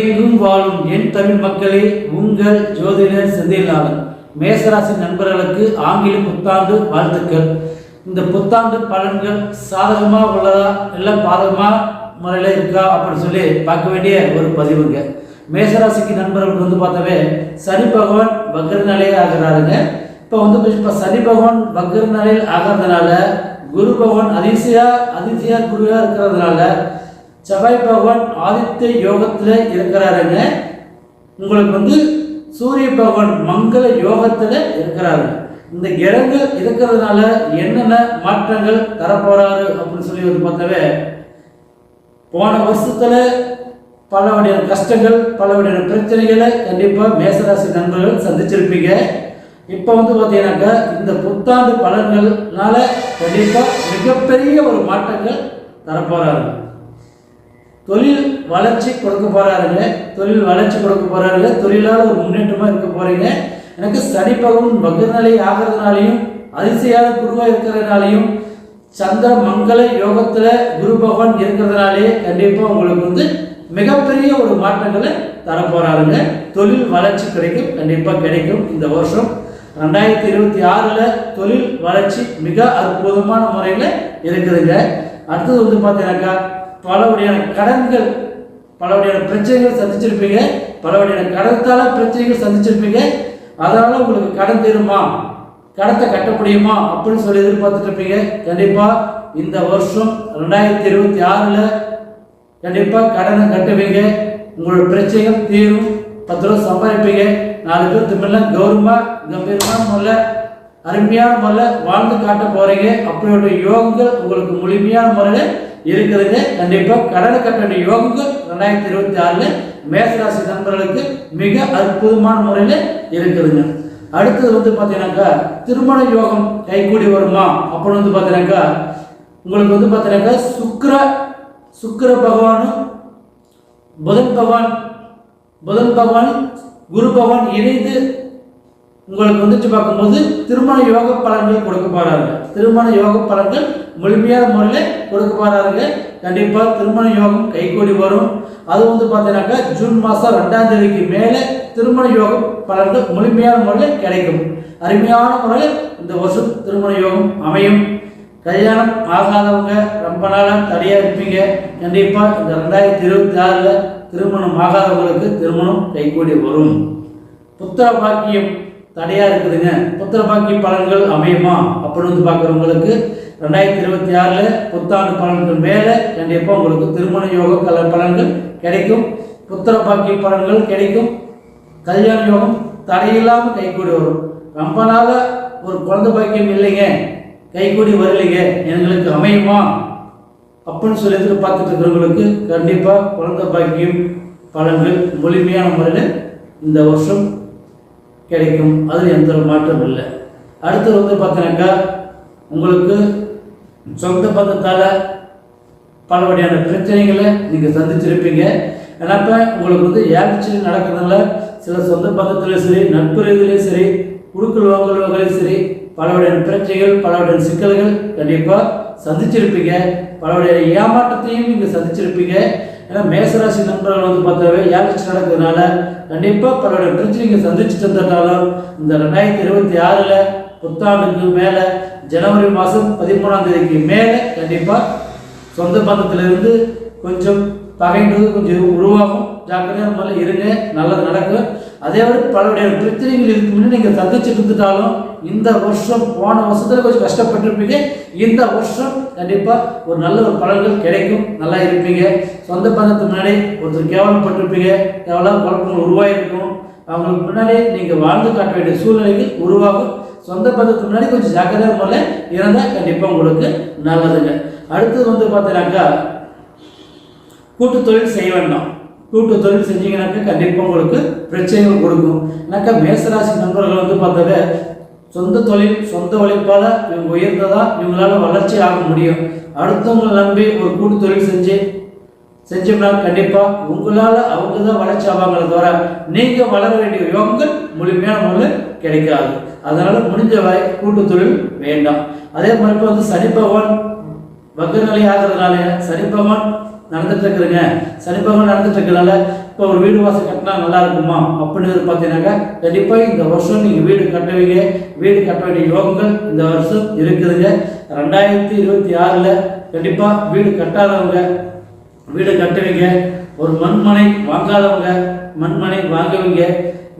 எங்கும் வாழும் என் தமிழ் மக்களே உங்கள் ஜோதிடர் செந்திலாளன் மேசராசி நண்பர்களுக்கு ஆங்கில புத்தாண்டு வாழ்த்துக்கள். இந்த புத்தாண்டு பலன்கள் சாதகமாக உள்ளதா இல்லை பாதகமாக முறையில் இருக்கா அப்படின்னு சொல்லி பார்க்க வேண்டிய ஒரு பதிவுங்க. மேசராசிக்கு நண்பர்கள் வந்து பார்த்தாவே சனி பகவான் வக்ர நிலையே ஆகிறாருங்க. இப்போ வந்து இப்போ சனி பகவான் வக்ர நிலையில் ஆகிறதுனால குரு பகவான் அதிசயா அதிசயா குருவாக இருக்கிறதுனால செவ்வாய் பகவான் ஆதித்ய யோகத்தில் இருக்கிறாருங்க. உங்களுக்கு வந்து சூரிய பகவான் மங்கள யோகத்தில் இருக்கிறாரு இந்த கிரகங்கள் இருக்கிறதுனால என்னென்ன மாற்றங்கள் தரப்போறாரு அப்படின்னு சொல்லி வந்து பார்த்தாவே போன வருஷத்தில் பல வகையான கஷ்டங்கள் பல வகையான பிரச்சனைகளை கண்டிப்பாக மேசராசி நண்பர்கள் சந்திச்சிருப்பீங்க. இப்போ வந்து பார்த்தீங்கன்னாக்கா இந்த புத்தாண்டு பலன்கள்னால கண்டிப்பாக மிகப்பெரிய ஒரு மாற்றங்கள் தரப்போகிறாரு தொழில் வளர்ச்சி கொடுக்க போகிறாருங்க தொழில் வளர்ச்சி கொடுக்க போகிறாருங்க தொழிலால் ஒரு முன்னேற்றமாக இருக்க போகிறீங்க எனக்கு சனி பகவான் வகுநிலை ஆகிறதுனாலையும் அதிசையான குருவாக இருக்கிறதுனாலையும் சந்திர மங்கள யோகத்தில் குரு பகவான் இருக்கிறதுனாலே கண்டிப்பாக உங்களுக்கு வந்து மிகப்பெரிய ஒரு மாற்றங்களை தரப்போகிறாருங்க தொழில் வளர்ச்சி கிடைக்கும். கண்டிப்பாக கிடைக்கும் இந்த வருஷம். ரெண்டாயிரத்தி இருபத்தி ஆறில் தொழில் வளர்ச்சி மிக அற்புதமான முறையில் இருக்குதுங்க. அடுத்தது வந்து பார்த்தீங்கன்னாக்கா பல வகையான கடன்கள் பல வகையான பிரச்சனைகள் சந்திச்சிருப்பீங்க. பல வகையான கடத்தால பிரச்சனைகள் சந்திச்சிருப்பீங்க. அதனால உங்களுக்கு கடன் தீருமா? கடத்தை கட்ட முடியுமா? அப்படின்னு சொல்லி எதிர்பார்த்துட்டு இருப்பீங்க கண்டிப்பா இந்த வருஷம் ரெண்டாயிரத்தி இருபத்தி ஆறுல கண்டிப்பா கடனை கட்டுவீங்க. உங்களோட பிரச்சனைகள் தீரும். பத்து ரூபா சம்பாதிப்பீங்க. நாலு பேர் தமிழ்லாம் கௌரவமா கம்பீரமா முறையில் அருமையான முறையில் வாழ்ந்து காட்ட போறீங்க. அப்படியோட யோகங்கள் உங்களுக்கு முழுமையான முறையில் இருக்குதுங்க கண்டிப்பாக கடனை கட்ட யோகங்கள் ரெண்டாயிரத்தி இருபத்தி ஆறுல மேசராசி நண்பர்களுக்கு மிக அற்புதமான முறையில் இருக்குதுங்க. அடுத்தது வந்து பார்த்தீங்கன்னாக்கா திருமண யோகம் கைகூடி வருமா? அப்படின்னு வந்து பார்த்தீங்கன்னாக்கா உங்களுக்கு வந்து பார்த்தீங்கன்னாக்கா சுக்கர சுக்கர பகவானும் புதன் பகவான் புதன் பகவான் குரு பகவான் இணைந்து உங்களுக்கு வந்துட்டு பார்க்கும்போது திருமண யோக பலன்கள் கொடுக்க போகிறாங்க திருமண யோக பலன்கள் முழுமையான முறையில் கொடுக்க போறாங்க கண்டிப்பாக திருமண யோகம் கைகூடி வரும். அது வந்து பார்த்தீங்கன்னாக்கா ஜூன் மாதம் ரெண்டாம் தேதிக்கு மேலே திருமண யோகம் பலன்கள் முழுமையான முறையில் கிடைக்கும். அருமையான முறையில் இந்த வருஷம் திருமண யோகம் அமையும். கல்யாணம் ஆகாதவங்க ரொம்ப நாளாக தடையாக இருப்பீங்க. கண்டிப்பாக இந்த ரெண்டாயிரத்தி இருபத்தி ஆறில் திருமணம் ஆகாதவங்களுக்கு திருமணம் கைகூடி வரும். புத்திர பாக்கியம் தடையாக இருக்குதுங்க. புத்திர பாக்கி பலன்கள் அமையுமா? அப்படின்னு வந்து பார்க்குறவங்களுக்கு ரெண்டாயிரத்தி இருபத்தி ஆறில் புத்தாண்டு பலன்கள் மேலே கண்டிப்பாக உங்களுக்கு திருமண யோக கல பலன்கள் கிடைக்கும். புத்திர பாக்கிய பலன்கள் கிடைக்கும். கல்யாண யோகம் தடையில்லாமல் கைகூடி வரும். ரொம்ப நாளாக ஒரு குழந்தை பாக்கியம் இல்லைங்க. கைகூடி வரலைங்க. எங்களுக்கு அமையுமா? அப்படின்னு சொல்லி எதிர்பார்த்துட்டு இருக்கிறவங்களுக்கு கண்டிப்பாக குழந்தை பாக்கியம் பலன்கள் முழுமையான முறையில் இந்த வருஷம் கிடைக்கும். அதில் எந்த ஒரு மாற்றம் இல்லை. அடுத்து வந்து பார்த்தீங்கன்னாக்கா உங்களுக்கு சொந்த பந்தத்தால் பல வகையான பிரச்சனைகளை நீங்கள் சந்திச்சிருப்பீங்க. ஏன்னா உங்களுக்கு வந்து ஏழ்ச்சி நடக்கிறதுனால சில சொந்த பந்தத்துலையும் சரி நட்பு ரீதியிலையும் சரி குடுக்கல் வாங்கல் வகையிலும் சரி பல வகையான பிரச்சனைகள் பல வகையான சிக்கல்கள் கண்டிப்பாக சந்திச்சிருப்பீங்க. பல வகையான ஏமாற்றத்தையும் நீங்கள் சந்திச்சிருப்பீங்க. ஏன்னா மேசராசி நண்பர்கள் வந்து பார்த்தாவே ஏழ்ச்சி நடக்கிறதுனால கண்டிப்பாக பலருடைய பிரச்சனைக்கு சந்திச்சு தந்துட்டாலும் இந்த ரெண்டாயிரத்தி இருபத்தி ஆறில் புத்தாண்டுக்கு மேலே ஜனவரி மாதம் பதிமூணாம் தேதிக்கு மேலே கண்டிப்பாக சொந்த பந்தத்திலிருந்து கொஞ்சம் பகைன்றது கொஞ்சம் உருவாகும். ஜாக்கிரதையாக இருங்க. நல்லது நடக்கும். அதே மாதிரி பலருடைய பிரச்சனைகள் இதுக்கு முன்னாடி நீங்கள் சந்திச்சுட்டு இருந்துட்டாலும் இந்த வருஷம் போன வருஷத்தில் கொஞ்சம் கஷ்டப்பட்டிருப்பீங்க. இந்த வருஷம் கண்டிப்பாக ஒரு நல்ல ஒரு பலன்கள் கிடைக்கும். நல்லா இருப்பீங்க. சொந்த பந்தத்துக்கு முன்னாடி ஒருத்தர் கேவலப்பட்டிருப்பீங்க. கேவலம் குழப்பங்கள் உருவாகிருக்கும் அவங்களுக்கு முன்னாடி நீங்கள் வாழ்ந்து காட்ட வேண்டிய சூழ்நிலைகள் உருவாகும். சொந்த பந்தத்துக்கு முன்னாடி கொஞ்சம் ஜாக்கிரதை போல இருந்தால் கண்டிப்பாக உங்களுக்கு நல்லதுங்க. அடுத்தது வந்து பார்த்தீங்கன்னாக்கா கூட்டு தொழில் செய்ய வேண்டாம். கூட்டு தொழில் செஞ்சீங்கன்னாக்கா கண்டிப்பாக உங்களுக்கு பிரச்சனைகள் கொடுக்கும். ஏன்னாக்கா மேசராசி நண்பர்கள் வந்து பார்த்தாக்க சொந்த தொழில் சொந்த உழைப்பால் இவங்க உயர்ந்ததா இவங்களால வளர்ச்சி ஆக முடியும். அடுத்தவங்களை நம்பி ஒரு கூட்டு தொழில் செஞ்சு செஞ்சோம்னா கண்டிப்பாக உங்களால் அவங்க தான் வளர்ச்சி ஆவாங்களே தவிர நீங்கள் வளர வேண்டிய யோகங்கள் முழுமையான முறையில் கிடைக்காது. அதனால் முடிஞ்ச வரை கூட்டு தொழில் வேண்டாம். அதே மாதிரி இப்போ வந்து சனி பகவான் வக்கநிலை ஆகிறதுனால சனி பகவான் நடந்துட்டு இருக்குதுங்க சனி பகவான் நடந்துட்டு இருக்கனால இப்போ ஒரு வீடு வாசல் கட்டினா நல்லா இருக்குமா? அப்படின்னு பார்த்தீங்கன்னாக்கா கண்டிப்பாக இந்த வருஷம் நீங்கள் வீடு கட்டுவீங்க. வீடு கட்ட வேண்டிய யோகங்கள் இந்த வருஷம் இருக்குதுங்க. ரெண்டாயிரத்தி இருபத்தி ஆறில் கண்டிப்பாக வீடு கட்டாதவங்க வீடு கட்டுவீங்க. ஒரு மண்மனை வாங்காதவங்க மண்மனை வாங்குவீங்க.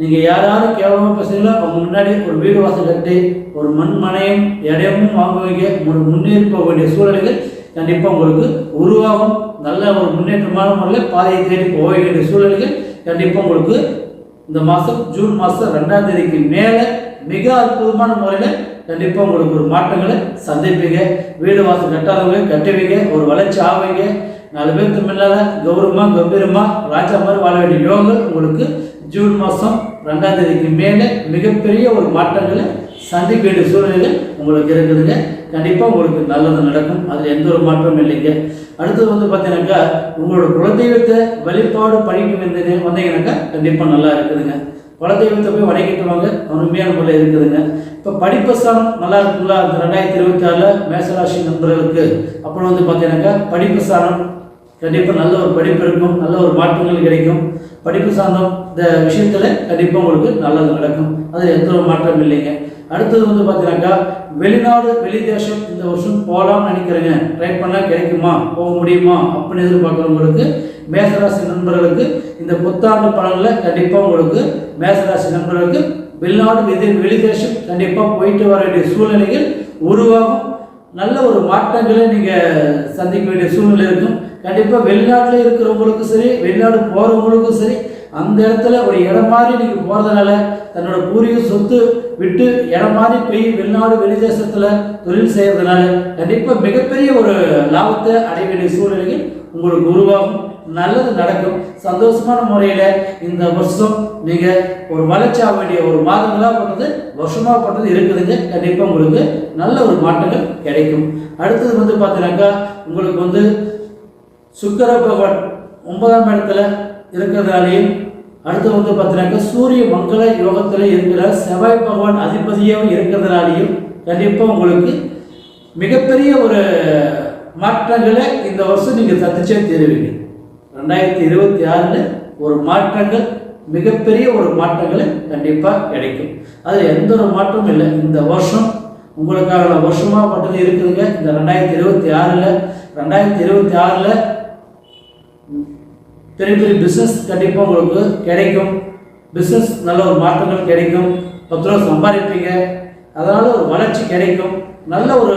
நீங்கள் யார் யாரும் கேவலமாக பேசுறீங்களோ அவங்க முன்னாடி ஒரு வீடு வாசல் கட்டி ஒரு மண்மனையும் இடமும் வாங்குவீங்க. ஒரு முன்னேறி போக வேண்டிய சூழ்நிலைகள் கண்டிப்பாக உங்களுக்கு உருவாகும் நல்ல ஒரு முன்னேற்றமான முறையில் பாதையை தேடி போக வேண்டிய சூழல்கள் கண்டிப்பாக உங்களுக்கு இந்த மாதம் ஜூன் மாதம் ரெண்டாம் தேதிக்கு மேலே மிக அற்புதமான முறையில் கண்டிப்பாக உங்களுக்கு ஒரு மாற்றங்களை சந்திப்பீங்க. வீடு வாசல் கட்டாதவங்க கட்டுவீங்க ஒரு வளர்ச்சி ஆவீங்க. நாலு பேருக்கு முன்னால கௌரவமாக கம்பீரமாக ராஜா மாதிரி வாழ வேண்டிய யோகங்கள் உங்களுக்கு ஜூன் மாதம் ரெண்டாம் தேதிக்கு மேலே மிகப்பெரிய ஒரு மாற்றங்களை சந்திக்க வேண்டிய சூழ்நிலைகள் உங்களுக்கு இருக்குதுங்க. கண்டிப்பாக உங்களுக்கு நல்லது நடக்கும். அதில் எந்த ஒரு மாற்றமும் இல்லைங்க. அடுத்தது வந்து பார்த்தீங்கன்னாக்கா உங்களோட குலதெய்வத்தை வழிபாடு படிக்க வந்து வந்தீங்கன்னாக்கா கண்டிப்பாக நல்லா இருக்குதுங்க. குலதெய்வத்தை போய் வணங்கிட்டு வாங்க. அருமையான முறையில் இருக்குதுங்க. இப்போ படிப்பு ஸ்தானம் நல்லா இருக்குங்களா? அந்த ரெண்டாயிரத்தி இருபத்தி ஆறில் மேசராசி நண்பர்களுக்கு. அப்புறம் வந்து பார்த்தீங்கன்னாக்கா படிப்பு ஸ்தானம் கண்டிப்பாக நல்ல ஒரு படிப்பு இருக்கும். நல்ல ஒரு மாற்றங்கள் கிடைக்கும். படிப்பு சார்ந்தம் இந்த விஷயத்தில் கண்டிப்பாக உங்களுக்கு நல்லது நடக்கும். அதில் எந்த ஒரு மாற்றம் இல்லைங்க. அடுத்தது வந்து பார்த்தீங்கன்னாக்கா வெளிநாடு வெளிதேசம் இந்த வருஷம் போகலாம்னு நினைக்கிறேங்க. ட்ரை பண்ணால் கிடைக்குமா? போக முடியுமா? அப்படின்னு எதிர்பார்க்குறவங்களுக்கு மேசராசி நண்பர்களுக்கு இந்த புத்தாண்டு பலனில் கண்டிப்பாக உங்களுக்கு மேசராசி நண்பர்களுக்கு வெளிநாடு வெளி வெளிதேசம் கண்டிப்பாக போயிட்டு வர வேண்டிய சூழ்நிலைகள் உருவாகும். நல்ல ஒரு மாற்றங்களை நீங்கள் சந்திக்க வேண்டிய சூழ்நிலை இருக்கும். கண்டிப்பாக வெளிநாட்டில் இருக்கிறவங்களுக்கும் சரி வெளிநாடு போகிறவங்களுக்கும் சரி அந்த இடத்துல ஒரு இடம் மாதிரி நீங்கள் போகிறதுனால தன்னோட பூர்வீக சொத்து விட்டு இடம் மாதிரி போய் வெளிநாடு வெளிதேசத்தில் தொழில் செய்கிறதுனால கண்டிப்பாக மிகப்பெரிய ஒரு லாபத்தை அடைய வேண்டிய சூழ்நிலைக்கு உங்களுக்கு உருவாகும். நல்லது நடக்கும். சந்தோஷமான முறையில் இந்த வருஷம் நீங்கள் ஒரு வளர்ச்சியாக வேண்டிய ஒரு மாதங்களாக பண்ணது வருஷமாக பண்ணுறது இருக்குதுங்க. கண்டிப்பாக உங்களுக்கு நல்ல ஒரு மாற்றங்கள் கிடைக்கும். அடுத்தது வந்து பார்த்தீங்கன்னாக்கா உங்களுக்கு வந்து சுக்கர பகவான் ஒன்பதாம் இடத்துல இருக்கிறதாலையும் அடுத்து வந்து பார்த்தீங்கன்னாக்கா சூரிய மங்கள யோகத்தில் இருக்கிற செவ்வாய் பகவான் அதிபதியாக இருக்கிறதுனாலையும் கண்டிப்பாக உங்களுக்கு மிகப்பெரிய ஒரு மாற்றங்களை இந்த வருஷம் நீங்கள் சந்திச்சே தெரிவிங்க. ரெண்டாயிரத்தி இருபத்தி ஆறில் ஒரு மாற்றங்கள் மிகப்பெரிய ஒரு மாற்றங்களை கண்டிப்பாக கிடைக்கும். அதில் எந்த ஒரு மாற்றமும் இல்லை. இந்த வருஷம் உங்களுக்கான வருஷமாக மட்டும் இருக்குதுங்க. இந்த ரெண்டாயிரத்தி இருபத்தி ஆறில் ரெண்டாயிரத்தி இருபத்தி ஆறில் பெரிய பெரிய பிஸ்னஸ் கண்டிப்பாக உங்களுக்கு கிடைக்கும். பிஸ்னஸ் நல்ல ஒரு மாற்றங்கள் கிடைக்கும். பத்து ரூபா சம்பாதிப்பீங்க. அதனால் ஒரு வளர்ச்சி கிடைக்கும். நல்ல ஒரு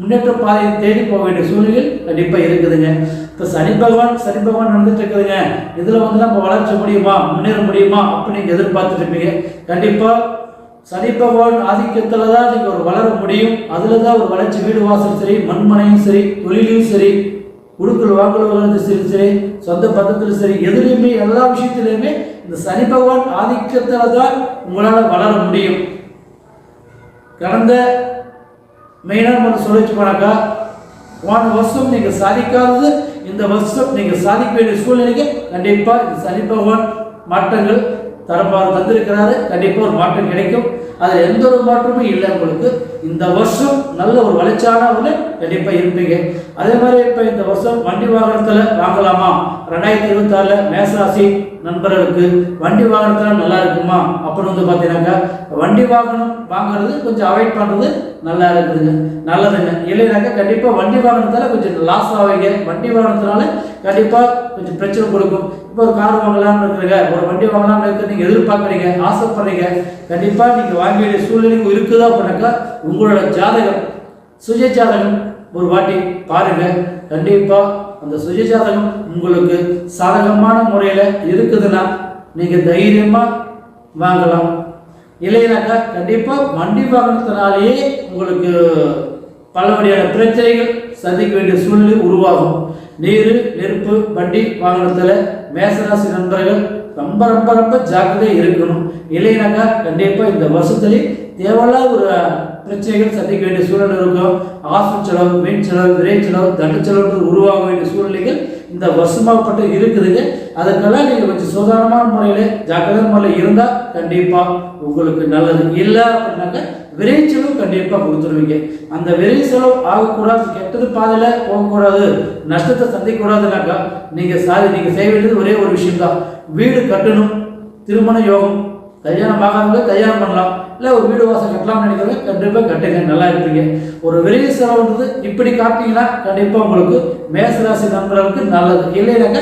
முன்னேற்ற பாதையை தேடி போக வேண்டிய சூழ்நிலையில் கண்டிப்பாக இருக்குதுங்க. இப்போ சனி பகவான் சனி பகவான் நடந்துட்டு இருக்குதுங்க. இதில் வந்து நம்ம வளர்ச்சி முடியுமா? முன்னேற முடியுமா? அப்படின்னு நீங்கள் எதிர்பார்த்துட்டு இருப்பீங்க. கண்டிப்பாக சனி பகவான் ஆதிக்கத்தில் தான் நீங்கள் ஒரு வளர முடியும். அதில் தான் ஒரு வளர்ச்சி வீடு வாசல் சரி மண்மனையும் சரி தொழிலையும் சரி குடுக்கல் வாங்கல் வளர்ந்து சரி சரி சொந்த பந்தத்தில் சரி எதுலேயுமே எல்லா விஷயத்துலையுமே இந்த சனி பகவான் ஆதிக்கத்தால் தான் உங்களால் வளர முடியும். கடந்த மெயினாக நம்ம சொல்லிச்சு போனாக்கா போன வருஷம் நீங்கள் சாதிக்காதது இந்த வருஷம் நீங்கள் சாதிக்க வேண்டிய சூழ்நிலைக்கு கண்டிப்பாக இந்த சனி பகவான் மாற்றங்கள் தரப்பார் தந்திருக்கிறாரு. கண்டிப்பாக ஒரு மாற்றம் கிடைக்கும். அதில் எந்த ஒரு மாற்றமும் இல்லை உங்களுக்கு. இந்த வருஷம் நல்ல ஒரு வளர்ச்சியானவங்க கண்டிப்பாக இருப்பீங்க. அதே மாதிரி இப்போ இந்த வருஷம் வண்டி வாகனத்தில் வாங்கலாமா? ரெண்டாயிரத்தி இருபத்தாறில் மேசராசி நண்பர்களுக்கு வண்டி வாகனத்தில் நல்லா இருக்குமா? அப்படின்னு வந்து பார்த்தீங்கன்னாக்கா வண்டி வாகனம் வாங்குறது கொஞ்சம் அவாய்ட் பண்ணுறது நல்லா இருக்குதுங்க. நல்லதுங்க. இல்லைனாக்கா கண்டிப்பாக வண்டி வாகனத்தால் கொஞ்சம் லாஸ் ஆவீங்க. வண்டி வாகனத்தினால கண்டிப்பாக கொஞ்சம் பிரச்சனை கொடுக்கும். இப்போ ஒரு கார் வாங்கலாம்னு இருக்கிறீங்க ஒரு வண்டி வாங்கலாம்னு இருக்கு நீங்கள் எதிர்பார்க்குறீங்க ஆசைப்படுறீங்க கண்டிப்பாக நீங்கள் வாங்க வேண்டிய சூழ்நிலைக்கு இருக்குதா அப்படின்னாக்கா உங்களோட ஜாதகம் சுய ஜாதகம் ஒரு வாட்டி பாருங்கள் கண்டிப்பாக அந்த சுய ஜாதகம் உங்களுக்கு சாதகமான முறையில் இருக்குதுன்னா நீங்கள் தைரியமாக வாங்கலாம். இல்லைனாக்கா கண்டிப்பாக வண்டி வாங்கினதுனாலேயே உங்களுக்கு பல வகையான பிரச்சனைகள் சந்திக்க வேண்டிய சூழ்நிலை உருவாகும். நீர் நெருப்பு வண்டி வாகனத்தில் மேசராசி நண்பர்கள் ரொம்ப ரொம்ப ரொம்ப ஜாக்கிரதையாக இருக்கணும். இல்லைனாக்கா கண்டிப்பாக இந்த வருஷத்துலேயே தேவையில்லாத ஒரு பிரச்சனைகள் சந்திக்க வேண்டிய சூழ்நிலை இருக்கும். ஆசை செலவு மீன் செலவு விரை செலவு தண்டு செலவு உருவாக வேண்டிய சூழ்நிலைகள் இந்த வருஷமாகப்பட்டு இருக்குதுங்க. அதுக்கெல்லாம் நீங்கள் கொஞ்சம் சுதாரணமான முறையில் ஜாக்கிரதை முறையில் இருந்தால் கண்டிப்பாக உங்களுக்கு நல்லது. இல்லை அப்படின்னாக்க விரை செலவு கண்டிப்பாக கொடுத்துருவீங்க. அந்த விரை செலவு ஆகக்கூடாது கெட்டது பாதையில் போகக்கூடாது நஷ்டத்தை சந்திக்கக்கூடாதுனாக்கா நீங்கள் சாரி நீங்கள் செய்ய வேண்டியது ஒரே ஒரு விஷயம்தான். வீடு கட்டணும் திருமண யோகம் கல்யாணம் ஆகாதவங்க கல்யாணம் பண்ணலாம். இல்லை ஒரு வீடு வாசல் கட்டலாம்னு நினைக்கிறவங்க கண்டிப்பாக கட்டுங்க நல்லா இருப்பீங்க. ஒரு வெளிய செலவுன்றது இப்படி காட்டினீங்கன்னா கண்டிப்பாக உங்களுக்கு மேசராசி நண்பர்களுக்கு நல்லது. இல்லைனாக்கா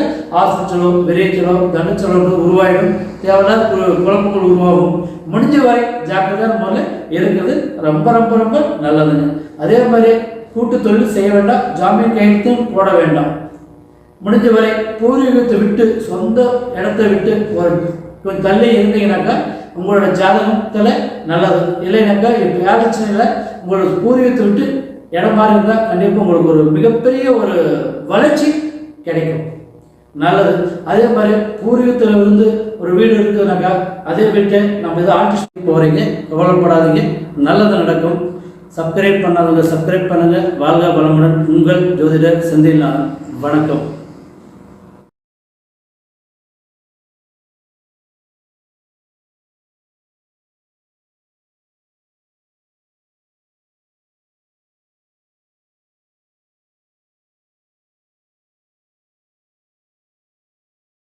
செலவு விரைச்சலோ தண்டச்சலோ உருவாயிடும். தேவையில்லாத கு- குழப்பங்கள் உருவாகும். முடிஞ்ச வரை ஜாக்கிரதையான முறையில் இருக்கிறது ரொம்ப ரொம்ப ரொம்ப நல்லதுங்க. அதே மாதிரி கூட்டு தொழில் செய்ய வேண்டாம் ஜாமீன் கையெழுத்தும் போட வேண்டாம். முடிஞ்ச வரை பூர்வீகத்தை விட்டு சொந்த இடத்தை விட்டு ஒரு கொஞ்சம் தள்ளி இருந்தீங்கன்னாக்கா உங்களோட ஜாதகத்தில் நல்லது. இல்லைனாக்கா இப்போ யாருச்சுன்னா உங்களோட பூர்வீகத்தை விட்டு இடம் மாறி இருந்தால் கண்டிப்பாக உங்களுக்கு ஒரு மிகப்பெரிய ஒரு வளர்ச்சி கிடைக்கும். நல்லது. அதே மாதிரி பூர்வீகத்தில் இருந்து ஒரு வீடு இருக்குதுனாக்கா அதே வீட்டை நம்ம எதாவது ஆர்டிஸ்ட் போகிறீங்க கவலைப்படாதீங்க. நல்லது நடக்கும். சப்ஸ்கிரைப் பண்ணாதவங்க சப்ஸ்கிரைப் பண்ணுங்கள் வாழ்க வளமுடன் உங்கள் ஜோதிடர் செந்தில் வணக்கம்.